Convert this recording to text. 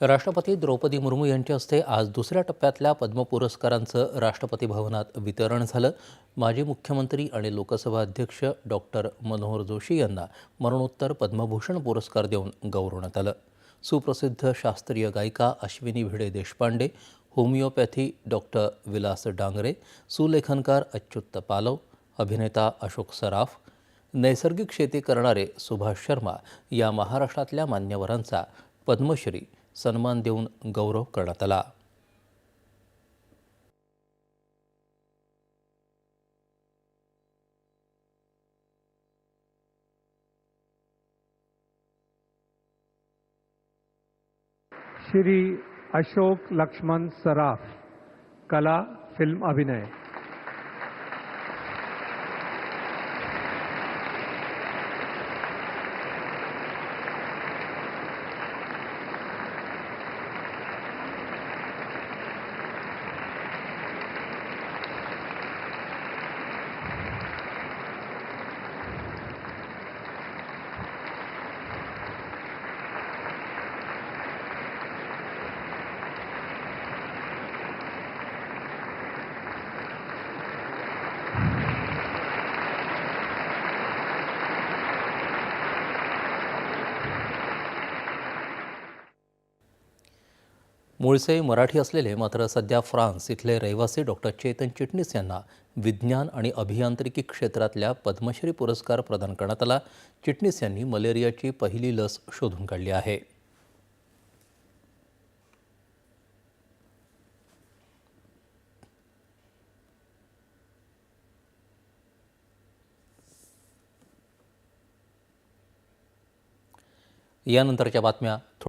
राष्ट्रपती द्रौपदी मुर्मू यांच्या हस्ते आज दुसऱ्या टप्प्यातल्या पद्म पुरस्कारांचं राष्ट्रपती भवनात वितरण झालं. माजी मुख्यमंत्री आणि लोकसभा अध्यक्ष डॉक्टर मनोहर जोशी यांना मरणोत्तर पद्मभूषण पुरस्कार देऊन गौरवण्यात आलं. सुप्रसिद्ध शास्त्रीय गायिका अश्विनी भिडे देशपांडे होमिओपॅथी डॉक्टर विलास डांगरे सुलेखनकार अच्युत पालव अभिनेता अशोक सराफ नैसर्गिक शेती करणारे सुभाष शर्मा या महाराष्ट्रातल्या मान्यवरांचा पद्मश्री सन्मान देऊन गौरव करण्यात आला. श्री अशोक लक्ष्मण सराफ कला फिल्म अभिनय. मूळचे मराठी असलेले मात्र सध्या फ्रान्स इथले रहिवासी डॉक्टर चेतन चिटणीस यांना विज्ञान आणि अभियांत्रिकी क्षेत्रातल्या पद्मश्री पुरस्कार प्रदान करण्यात आला. चिटणीस यांनी मलेरियाची पहिली लस शोधून काढली आहे. यानंतरच्या बातम्या